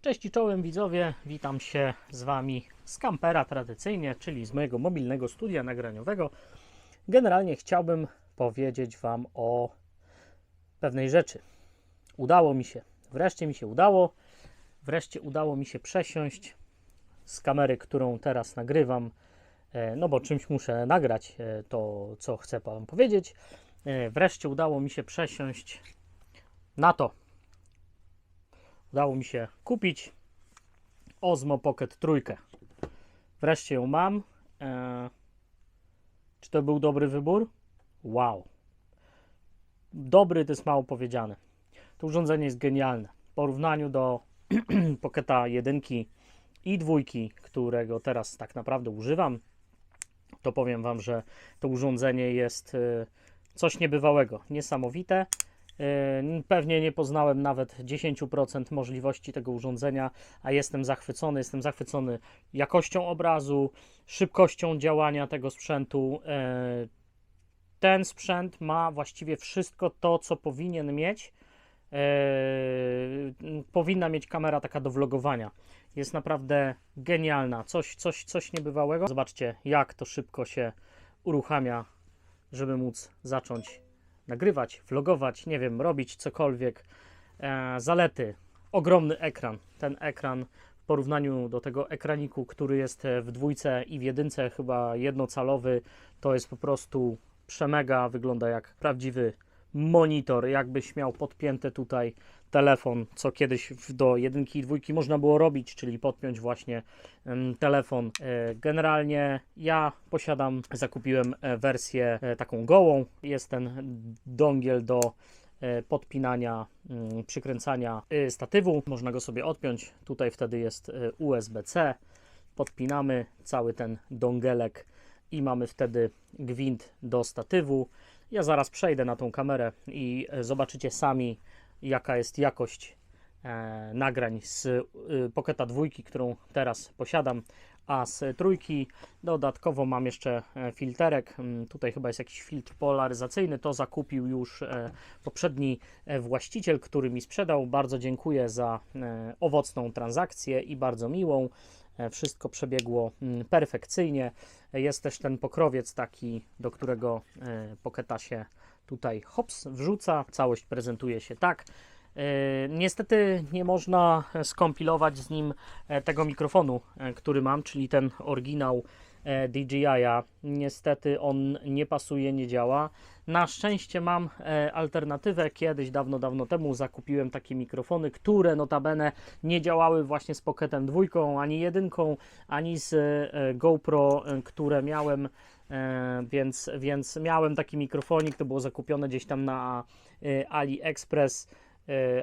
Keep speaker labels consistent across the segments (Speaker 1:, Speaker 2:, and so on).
Speaker 1: Cześć i czołem widzowie, witam się z Wami z kampera tradycyjnie, czyli z mojego mobilnego studia nagraniowego. Generalnie chciałbym powiedzieć Wam o pewnej rzeczy. Udało mi się, wreszcie mi się udało, wreszcie udało mi się przesiąść z kamery, którą teraz nagrywam, e, no bo czymś muszę nagrać e, to, co chcę Wam powiedzieć. E, Wreszcie udało mi się przesiąść na to, udało mi się kupić Osmo Pocket trójkę. Wreszcie ją mam. Eee, czy to był dobry wybór? Wow. Dobry to jest mało powiedziane. To urządzenie jest genialne. W porównaniu do Pocketa 1 i dwójki, którego teraz tak naprawdę używam, to powiem Wam, że to urządzenie jest e, coś niebywałego, niesamowite. Yy, Pewnie nie poznałem nawet 10% możliwości tego urządzenia, a jestem zachwycony. Jestem zachwycony jakością obrazu, szybkością działania tego sprzętu. Yy, Ten sprzęt ma właściwie wszystko to, co powinien mieć. Yy, Powinna mieć kamera taka do vlogowania. Jest naprawdę genialna, coś, coś, coś niebywałego. Zobaczcie, jak to szybko się uruchamia, żeby móc zacząć nagrywać, vlogować, nie wiem, robić cokolwiek. E, zalety. Ogromny ekran. Ten ekran w porównaniu do tego ekraniku, który jest w dwójce i w jedynce chyba jednocalowy, to jest po prostu przemega. Wygląda jak prawdziwy monitor. Jakbyś miał podpięty tutaj telefon, co kiedyś do jedynki i dwójki można było robić, czyli podpiąć właśnie telefon. E, Generalnie ja posiadam, zakupiłem e, wersję e, taką gołą. Jest ten dongiel do podpinania, mm, przykręcania statywu. Można go sobie odpiąć. Tutaj wtedy jest USB-C. Podpinamy cały ten dongelek i mamy wtedy gwint do statywu. Ja zaraz przejdę na tą kamerę i e, zobaczycie sami, jaka jest jakość e, nagrań z y, Pocketa dwójki, którą teraz posiadam, a z trójki dodatkowo mam jeszcze e, filterek. Mm, Tutaj chyba jest jakiś filtr polaryzacyjny. To zakupił już e, poprzedni e, właściciel, który mi sprzedał. Bardzo dziękuję za e, owocną transakcję i bardzo miłą. E, Wszystko przebiegło mm, perfekcyjnie. Jest też ten pokrowiec taki, do którego e, Pocketa się tutaj hops wrzuca. Całość prezentuje się tak. E, Niestety nie można skompilować z nim tego mikrofonu, który mam, czyli ten oryginał DJI-a. Niestety on nie pasuje, nie działa. Na szczęście mam e, alternatywę. Kiedyś, dawno, dawno temu zakupiłem takie mikrofony, które notabene nie działały właśnie z Pocketem dwójką, ani jedynką, ani z e, GoPro, e, które miałem. Więc, więc miałem taki mikrofonik, to było zakupione gdzieś tam na AliExpress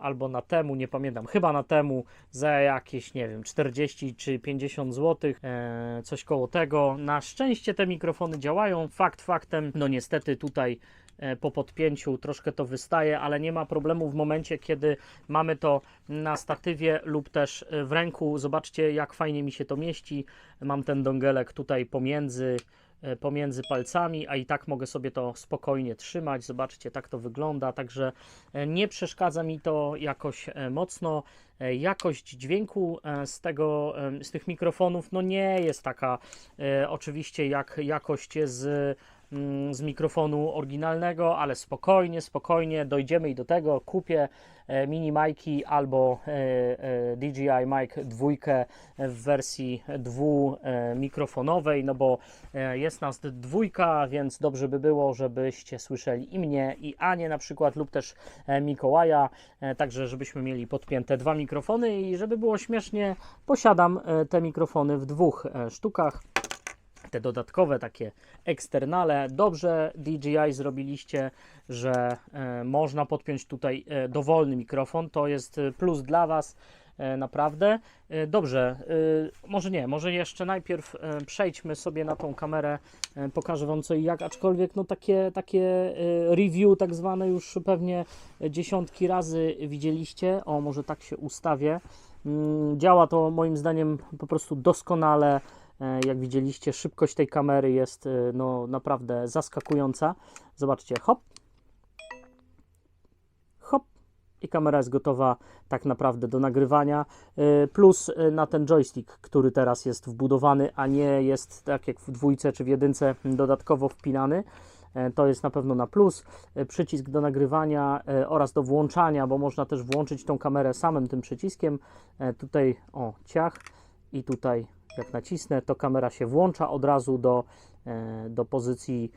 Speaker 1: albo na temu, nie pamiętam, chyba na temu za jakieś, nie wiem, 40 czy 50 zł, e, coś koło tego. Na szczęście te mikrofony działają. Fakt faktem, no niestety tutaj e, po podpięciu troszkę to wystaje, ale nie ma problemu w momencie, kiedy mamy to na statywie lub też e, w ręku. Zobaczcie, jak fajnie mi się to mieści. Mam ten dongelek tutaj pomiędzy e, pomiędzy palcami, a i tak mogę sobie to spokojnie trzymać. Zobaczcie, tak to wygląda. Także e, nie przeszkadza mi to jakoś e, mocno. E, Jakość dźwięku e, z, tego, e, z tych mikrofonów no nie jest taka e, oczywiście jak jakość z, z mikrofonu oryginalnego, ale spokojnie, spokojnie dojdziemy i do tego. Kupię e, mini Mike'i albo e, e, DJI Mic 2 w wersji dwumikrofonowej, no bo jest nas dwójka, więc dobrze by było, żebyście słyszeli i mnie, i Anię na przykład, lub też Mikołaja, także żebyśmy mieli podpięte dwa mikrofony i żeby było śmiesznie, posiadam te mikrofony w dwóch sztukach te dodatkowe takie eksternale. Dobrze DJI zrobiliście, że e, można podpiąć tutaj e, dowolny mikrofon. To jest e, plus dla Was. Naprawdę. Dobrze, może nie, może jeszcze najpierw przejdźmy sobie na tą kamerę, pokażę Wam co i jak, aczkolwiek no takie, takie review tak zwane już pewnie dziesiątki razy widzieliście. O, może tak się ustawię. Mm, Działa to moim zdaniem po prostu doskonale. E, Jak widzieliście, szybkość tej kamery jest e, no, naprawdę zaskakująca. Zobaczcie, hop, hop i kamera jest gotowa tak naprawdę do nagrywania. Y, Plus na ten joystick, który teraz jest wbudowany, a nie jest tak jak w dwójce czy w jedynce dodatkowo wpinany. E, To jest na pewno na plus. E, Przycisk do nagrywania e, oraz do włączania, bo można też włączyć tą kamerę samym tym przyciskiem. E, Tutaj o ciach i tutaj jak nacisnę, to kamera się włącza od razu do, e, do pozycji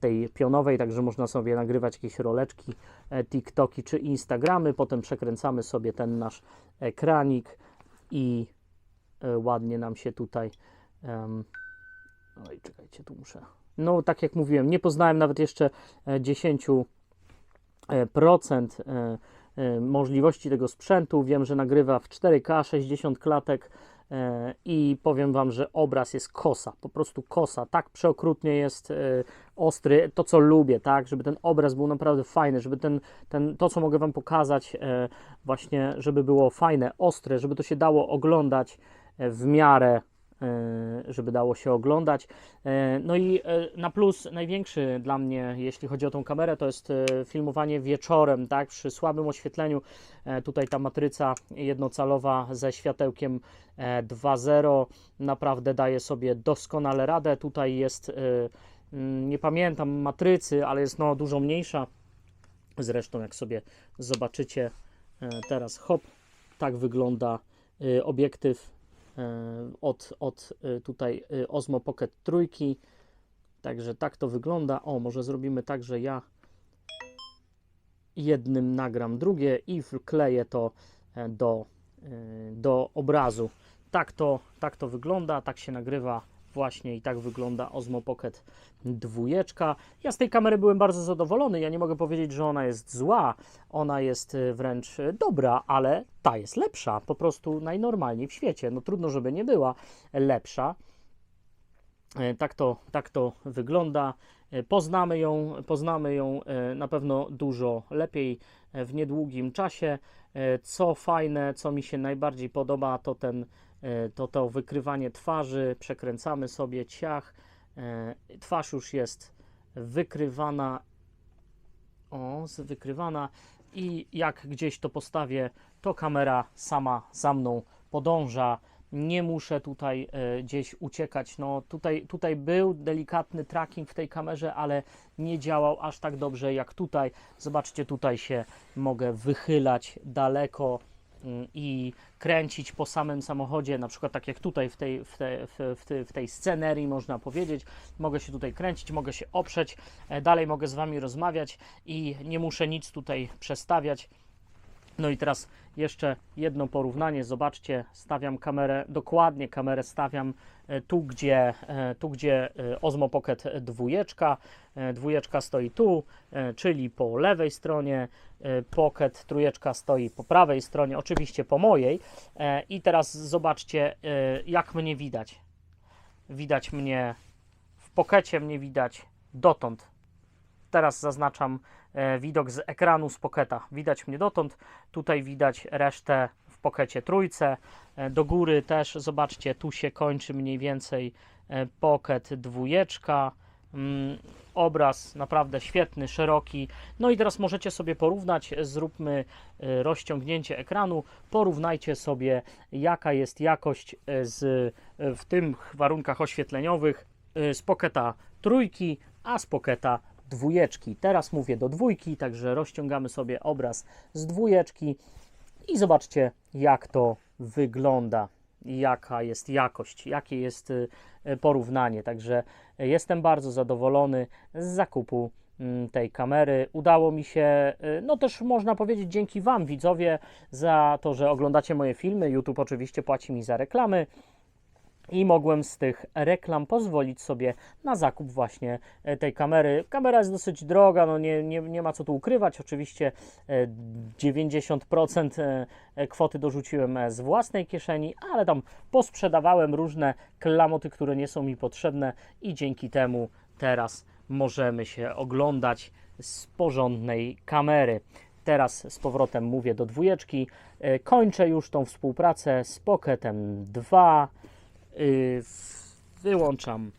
Speaker 1: tej pionowej, także można sobie nagrywać jakieś roleczki, e, TikToki czy Instagramy. Potem przekręcamy sobie ten nasz ekranik i e, ładnie nam się tutaj. Oj, czekajcie, tu muszę. No, tak jak mówiłem, nie poznałem nawet jeszcze e, 10% e, procent, e, e, możliwości tego sprzętu. Wiem, że nagrywa w 4K 60 klatek i powiem Wam, że obraz jest kosa, po prostu kosa. Tak przeokrutnie jest e, ostry, to co lubię, tak, żeby ten obraz był naprawdę fajny, żeby ten, ten, to co mogę Wam pokazać, e, właśnie, żeby było fajne, ostre, żeby to się dało oglądać e, w miarę e, żeby dało się oglądać. E, No i e, na plus największy dla mnie, jeśli chodzi o tą kamerę, to jest e, filmowanie wieczorem, tak, przy słabym oświetleniu. E, Tutaj ta matryca jednocalowa ze światełkiem e, 2.0 naprawdę daje sobie doskonale radę. Tutaj jest, e, mm, nie pamiętam matrycy, ale jest no dużo mniejsza. Zresztą jak sobie zobaczycie e, teraz, hop, tak wygląda e, obiektyw e, od, od e, tutaj e, Osmo Pocket trójki. Także tak to wygląda. O, może zrobimy tak, że ja jednym nagram drugie i wkleję to e, do, e, do obrazu. Tak to, tak to wygląda, tak się nagrywa właśnie i tak wygląda Osmo Pocket dwójeczka. Ja z tej kamery byłem bardzo zadowolony. Ja nie mogę powiedzieć, że ona jest zła. Ona jest e, wręcz e, dobra, ale ta jest lepsza. Po prostu najnormalniej w świecie. No trudno, żeby nie była lepsza. E, Tak to, tak to wygląda. E, Poznamy ją, poznamy ją e, na pewno dużo lepiej w niedługim czasie. Co fajne, co mi się najbardziej podoba, to ten, to to wykrywanie twarzy. Przekręcamy sobie ciach. E, Twarz już jest wykrywana. O, wykrywana. I jak gdzieś to postawię, to kamera sama za mną podąża nie muszę tutaj e, gdzieś uciekać. No tutaj, tutaj był delikatny tracking w tej kamerze, ale nie działał aż tak dobrze jak tutaj. Zobaczcie, tutaj się mogę wychylać daleko i kręcić po samym samochodzie, na przykład tak jak tutaj w tej, w, te, w, w, tej- w tej scenerii można powiedzieć. Mogę się tutaj kręcić, mogę się oprzeć, e, dalej mogę z Wami rozmawiać i nie muszę nic tutaj przestawiać. No i teraz jeszcze jedno porównanie. Zobaczcie, stawiam kamerę, dokładnie kamerę stawiam e, tu, gdzie, e, tu, gdzie e, Osmo Pocket dwójeczka. Dwójeczka stoi tu, czyli po lewej stronie. Pocket trójeczka stoi po prawej stronie, oczywiście po mojej. I teraz zobaczcie, jak mnie widać. Widać mnie w pokecie, mnie widać dotąd. Teraz zaznaczam e, widok z ekranu z Pocketa. Widać mnie dotąd, tutaj widać resztę w Pockecie trójce. E, do góry też, zobaczcie, tu się kończy mniej więcej e, Pocket dwójeczka. Mm, obraz naprawdę świetny, szeroki. No i teraz możecie sobie porównać, zróbmy rozciągnięcie ekranu, porównajcie sobie jaka jest jakość z, w tych warunkach oświetleniowych z Pocketa trójki, a z Pocketa dwójeczki. Teraz mówię do dwójki, także rozciągamy sobie obraz z dwójeczki i zobaczcie, jak to wygląda, jaka jest jakość, jakie jest y, porównanie. Także y, jestem bardzo zadowolony z zakupu mm, tej kamery. Udało mi się, y, no też można powiedzieć dzięki Wam, widzowie, za to, że oglądacie moje filmy. YouTube oczywiście płaci mi za reklamy i mogłem z tych reklam pozwolić sobie na zakup właśnie e, tej kamery. Kamera jest dosyć droga, no nie, nie, nie ma co tu ukrywać. Oczywiście e, 90% e, e, kwoty dorzuciłem z własnej kieszeni, ale tam posprzedawałem różne klamoty, które nie są mi potrzebne i dzięki temu teraz możemy się oglądać z porządnej kamery. Teraz z powrotem mówię do dwójeczki. Kończę już tą współpracę z Pocketem 2. Y, wyłączam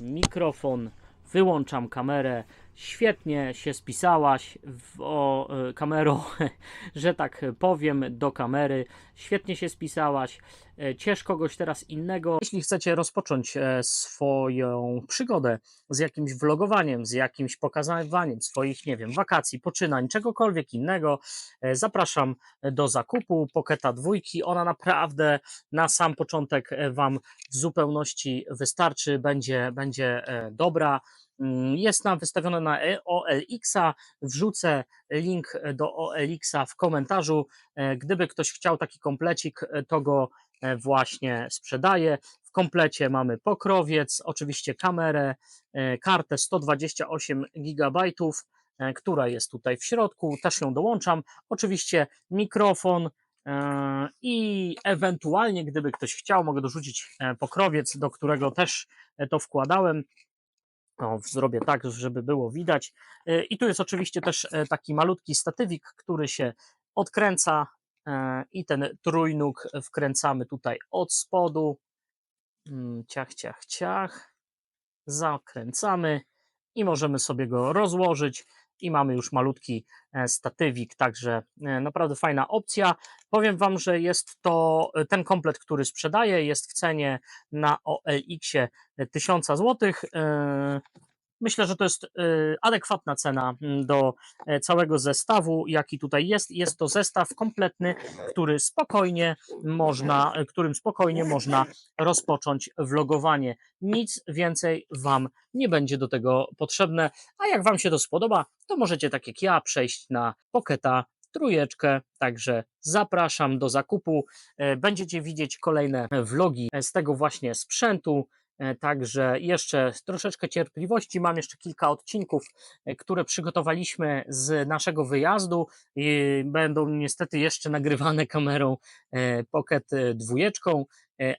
Speaker 1: mikrofon, wyłączam kamerę, Świetnie się spisałaś w, o e, kamero, że tak powiem, do kamery. Świetnie się spisałaś. E, Ciesz kogoś teraz innego. Jeśli chcecie rozpocząć e, swoją przygodę z jakimś vlogowaniem, z jakimś pokazywaniem swoich, nie wiem, wakacji, poczynań, czegokolwiek innego, e, zapraszam do zakupu Pocketa dwójki. Ona naprawdę na sam początek Wam w zupełności wystarczy, będzie, będzie dobra. Mm, Jest nam wystawione na OLX-a. Wrzucę link do OLX-a w komentarzu. Gdyby ktoś chciał taki komplecik, to go właśnie sprzedaję. W komplecie mamy pokrowiec, oczywiście kamerę, e, kartę 128 GB, e, która jest tutaj w środku, też ją dołączam. Oczywiście mikrofon, e, i ewentualnie, gdyby ktoś chciał, mogę dorzucić e, pokrowiec, do którego też e, to wkładałem. O, zrobię tak, żeby było widać. E, I tu jest oczywiście też e, taki malutki statywik, który się odkręca e, i ten trójnóg wkręcamy tutaj od spodu. Mm, Ciach, ciach, ciach. Zakręcamy i możemy sobie go rozłożyć i mamy już malutki e, statywik, także e, naprawdę fajna opcja. Powiem Wam, że jest to e, ten komplet, który sprzedaję, jest w cenie na OLX-ie 1000 zł. Myślę, że to jest e, adekwatna cena mm, do e, całego zestawu, jaki tutaj jest. Jest to zestaw kompletny, który spokojnie można, e, którym spokojnie można rozpocząć vlogowanie. Nic więcej Wam nie będzie do tego potrzebne, a jak Wam się to spodoba, to możecie tak jak ja przejść na Pocketa trójeczkę, także zapraszam do zakupu. E, Będziecie widzieć kolejne vlogi z tego właśnie sprzętu. E, Także jeszcze troszeczkę cierpliwości. Mam jeszcze kilka odcinków, e, które przygotowaliśmy z naszego wyjazdu i będą niestety jeszcze nagrywane kamerą e, Pocket dwójeczką,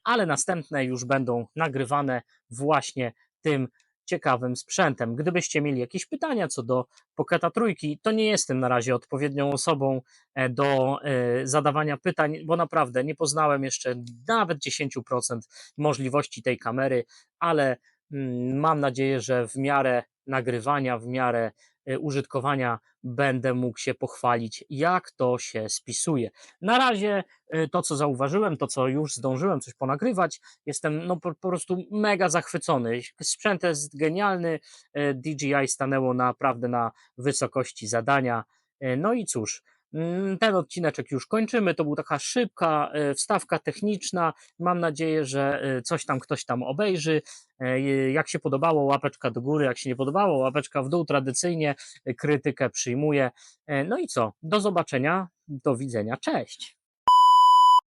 Speaker 1: ale następne już będą nagrywane właśnie tym ciekawym sprzętem. Gdybyście mieli jakieś pytania co do Pocketa trójki, to nie jestem na razie odpowiednią osobą e, do e, zadawania pytań, bo naprawdę nie poznałem jeszcze nawet 10% możliwości tej kamery, ale mm, mam nadzieję, że w miarę nagrywania, w miarę użytkowania będę mógł się pochwalić, jak to się spisuje. Na razie e, to, co zauważyłem, to, co już zdążyłem coś ponagrywać, jestem no, po, po prostu mega zachwycony. Sprzęt jest genialny, e, DJI stanęło naprawdę na wysokości zadania. E, No i cóż, ten odcineczek już kończymy. To była taka szybka e, wstawka techniczna. Mam nadzieję, że e, coś tam ktoś tam obejrzy. E, Jak się podobało, łapeczka do góry. Jak się nie podobało, łapeczka w dół. Tradycyjnie krytykę przyjmuję. No i co? Do zobaczenia. Do widzenia. Cześć.